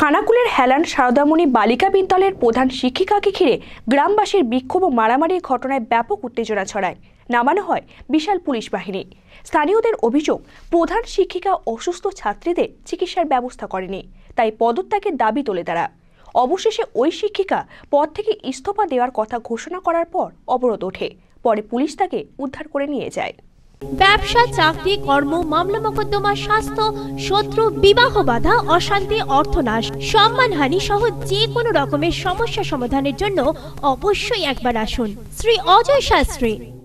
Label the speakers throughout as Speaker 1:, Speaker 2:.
Speaker 1: খানাকুলের হেলান সারদামণি বালিকা বিদ্যালয়ের প্রধান শিক্ষিকাকে ঘিরে গ্রামবাসীর বিক্ষোভ ও মারামারির ঘটনায় ব্যাপক উত্তেজনা ছড়ায়। নামানো হয় বিশাল পুলিশ বাহিনী। স্থানীয়দের অভিযোগ, প্রধান শিক্ষিকা অসুস্থ ছাত্রীদের চিকিৎসার ব্যবস্থা করেনি, তাই পদত্যাগের দাবি তোলে তারা। অবশেষে ওই শিক্ষিকা পদ থেকে ইস্তফা দেওয়ার কথা ঘোষণা করার পর অবরোধ ওঠে, পরে পুলিশ তাকে উদ্ধার করে নিয়ে যায়।
Speaker 2: ব্যবসা, চাকরি, কর্ম, মামলা, মোকদ্দমা, স্বাস্থ্য, শত্রু, বিবাহ বাধা, অশান্তি, অর্থনাশ, সম্মানহানি সহ যে কোনো রকমের সমস্যা সমাধানের জন্য অবশ্যই একবার আসুন। শ্রী অজয় শাস্ত্রী।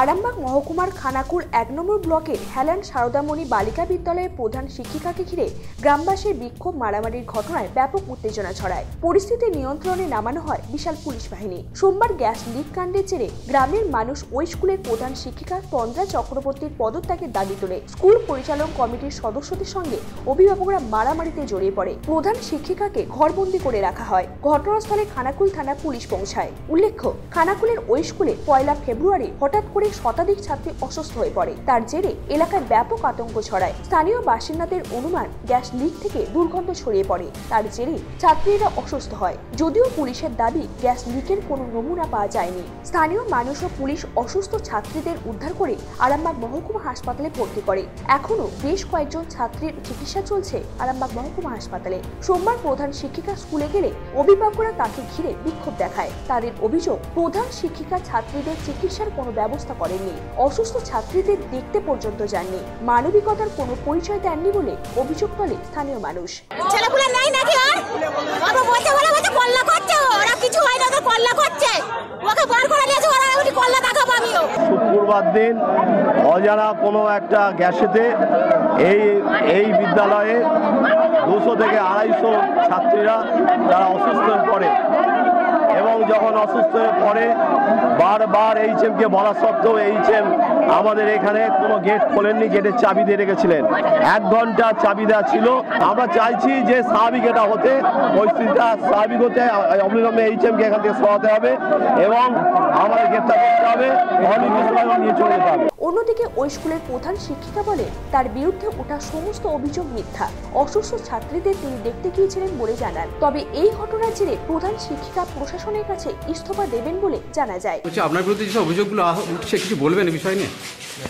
Speaker 1: আরামবাগ মহকুমার খানাকুল এক নম্বর ব্লকের হেলান সারদামণি বালিকা বিদ্যালয়ের প্রধান শিক্ষিকাকে ঘিরে গ্রামবাসীর বিক্ষোভ, মারামারির ঘটনায় ব্যাপক উত্তেজনা ছড়ায়। পরিস্থিতি নিয়ন্ত্রণে নামানো হয় বিশাল পুলিশ বাহিনী। সোমবার গ্যাস লিক কাণ্ডের জেরে গ্রামের মানুষ ওই স্কুলের প্রধান শিক্ষিকা তন্দ্রা চক্রবর্তীর পদত্যাগের দাবি তোলে। স্কুল পরিচালক কমিটির সদস্যদের সঙ্গে অভিভাবকরা মারামারিতে জড়িয়ে পড়ে। প্রধান শিক্ষিকাকে ঘরবন্দি করে রাখা হয়। ঘটনাস্থলে খানাকুল থানা পুলিশ পৌঁছায়। উল্লেখ্য, খানাকুলের ওই স্কুলে পয়লা ফেব্রুয়ারি হঠাৎ করে শতাধিক ছাত্রী অসুস্থ হয়ে পড়ে। তার জেরে এলাকায় ব্যাপক আতঙ্ক ছড়ায়। স্থানীয় বাসিন্দাদের অনুমান, গ্যাস লিক থেকে দুর্গন্ধ ছড়িয়ে পড়ে। তার জেরে ছাত্রীরা অসুস্থ হয়। যদিও পুলিশের দাবি, গ্যাস লিকের কোনো নমুনা পাওয়া যায়নি। স্থানীয় মানুষ ও পুলিশ অসুস্থ ছাত্রীদের উদ্ধার করে আরামবাগ মহকুমা হাসপাতালে ভর্তি করে। এখনও বেশ কয়েকজন ছাত্রীর চিকিৎসা চলছে আরামবাগ মহকুমা হাসপাতালে। সোমবার প্রধান শিক্ষিকা স্কুলে গেলে অভিভাবকরা তাকে ঘিরে বিক্ষোভ দেখায়। তাদের অভিযোগ, প্রধান শিক্ষিকা ছাত্রীদের চিকিৎসার কোনো ব্যবস্থা করেননি। অসুস্থ ছাত্রীদের দেখতে পর্যন্ত যাননি। মানবিকতার কোনো পরিচয় দেননি বলে অভিযোগ তোলে স্থানীয় মানুষ।
Speaker 3: ছেলেপুলে নেই নাকি আর? বাবা বলছে বলে বলছে কল্লা করছে ওরা কিছু হয় না ওদের কল্লা করছে। ওকে বার করে নিয়েছে ওরা ওটি কল্লা দেখাবো আমিও।
Speaker 4: শুক্রবার দিন অজানা কোনো একটা গ্যাসেতে এই এই বিদ্যালয়ে দুশো থেকে আড়াইশো ছাত্রীরা তারা অসুস্থ হয়ে পড়ে। এবং যখন অসুস্থ হয়ে পড়ে, বারবার এইচ এমকে বলা সত্ত্বেও এইচ এম আমাদের এখানে কোনো গেট খোলেননি গেটের চাবি দিয়ে রেখেছিলেন। এক ঘণ্টা চাবি দেওয়া ছিল। আমরা চাইছি যে স্বাভাবিক এটা হতে, পরিস্থিতিটা স্বাভাবিক হতে, অবিলম্বে এইচ এমকে এখান থেকে সরাতে হবে এবং আমাদের গ্রেপ্তার করতে হবে। নিয়ে চলে যেতে হবে।
Speaker 1: অন্যদিকে ওই স্কুলের প্রধান শিক্ষিকা বলে তার বিরুদ্ধে ওঠা সমস্ত অভিযোগ মিথ্যা। অসুস্থ ছাত্রীদের তিনি দেখতে গিয়েছিলেন বলে জানান। তবে এই ঘটনার জেরে প্রধান শিক্ষিকা প্রশাসনের কাছে ইস্তফা দেবেন বলে জানা যায়।
Speaker 5: বলছি আপনার বিরুদ্ধে যেসব অভিযোগগুলো উঠছে কিছু বলবেন এই বিষয় নিয়ে?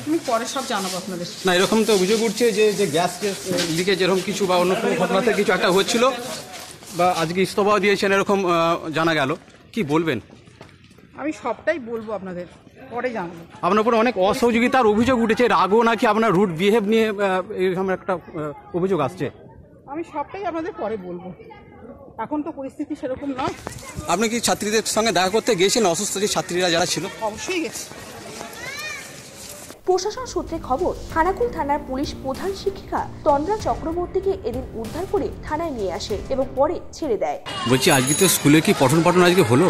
Speaker 6: আমি পরে সব জানাব আপনাদের।
Speaker 5: না এরকম তো অভিযোগ উঠছে যে যে গ্যাস লিকেজ এরকম কিছু বা অন্য কোনো ঘটনাতে কিছু একটা হচ্ছিল বা আজকে ইস্তফাও দিয়েছেন এরকম জানা গেল। কি বলবেন?
Speaker 6: আমি সবটাই বলব আপনাদের। পরে জানাব।
Speaker 5: আপনার উপরে অনেক অসহযোগিতার অভিযোগ উঠেছে রাগও নাকি আপনার রুট বিহেভ নিয়ে এরকম একটা অভিযোগ আসছে?
Speaker 6: আমি সবটাই আপনাদের পরে বলব। এখন তো পরিস্থিতি সেরকম নয়।
Speaker 5: আপনি কি ছাত্রীদের সঙ্গে দেখা করতে গিয়েছিলেন? অসুস্থ যে ছাত্রীরা যারা ছিল?
Speaker 6: অবশ্যই গেছি।
Speaker 1: প্রশাসন সূত্রে খবর খানাকুল থানার পুলিশ প্রধান শিক্ষিকা তন্দ্রা চক্রবর্তীকে এদিন উদ্ধার করে থানায় নিয়ে আসে এবং পরে ছেড়ে দেয়।
Speaker 5: বলছি আজকে তো স্কুলে কি পঠন পাঠন আজকে হলো?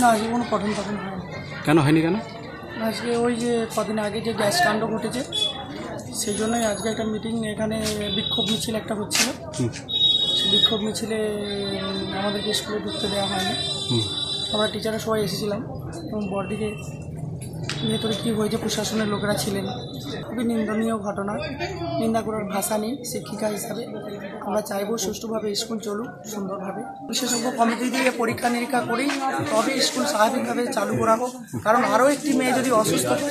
Speaker 7: না আজকে কোনো পঠন পাঠন হয়নি।
Speaker 5: কেন হয়নি কেন?
Speaker 7: আজকে ওই যে কদিন আগে যে গ্যাস কাণ্ড ঘটেছে সেই জন্যই আজকে একটা মিটিং এখানে বিক্ষোভ মিছিল একটা হচ্ছিল। সেই বিক্ষোভ মিছিলে আমাদেরকে স্কুলে ঢুকতে দেওয়া হয়নি। আমরা টিচাররা সবাই এসেছিলাম এবং বড়দিকে ভেতরে কী হয়েছে, প্রশাসনের লোকেরা ছিলেন। খুবই নিন্দনীয় ঘটনা। নিন্দা করার ভাষা নেই, শিক্ষিকা হিসাবে। আমরা চাইব সুষ্ঠুভাবে স্কুল চলুক, সুন্দরভাবে। বিশেষজ্ঞ কমিটি দিয়ে পরীক্ষা নিরীক্ষা করেই তবে স্কুল স্বাভাবিকভাবে চালু করা হোক। কারণ আরও একটি মেয়ে যদি অসুস্থ হয়,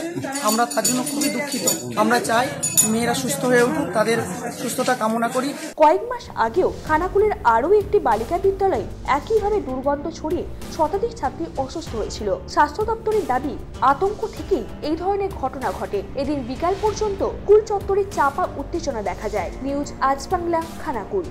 Speaker 7: আমরা তার জন্য খুবই দুঃখিত। আমরা চাই মেয়েরা সুস্থ হয়ে উঠুক, তাদের সুস্থতা কামনা করি।
Speaker 1: কয়েক মাস আগেও খানাকুলের আরও একটি বালিকা বিদ্যালয়ে একইভাবে দুর্গন্ধ ছড়িয়ে শতাধিক ছাত্রী অসুস্থ হয়েছিল। স্বাস্থ্য দপ্তরের দাবি, আতঙ্ক থেকেই এই ধরনের ঘটনা ঘটে। এদিন বিকাল পর্যন্ত কুল চত্বরে চাপা উত্তেজনা দেখা যায়। নিউজ আজ বাংলা, খানাকুল।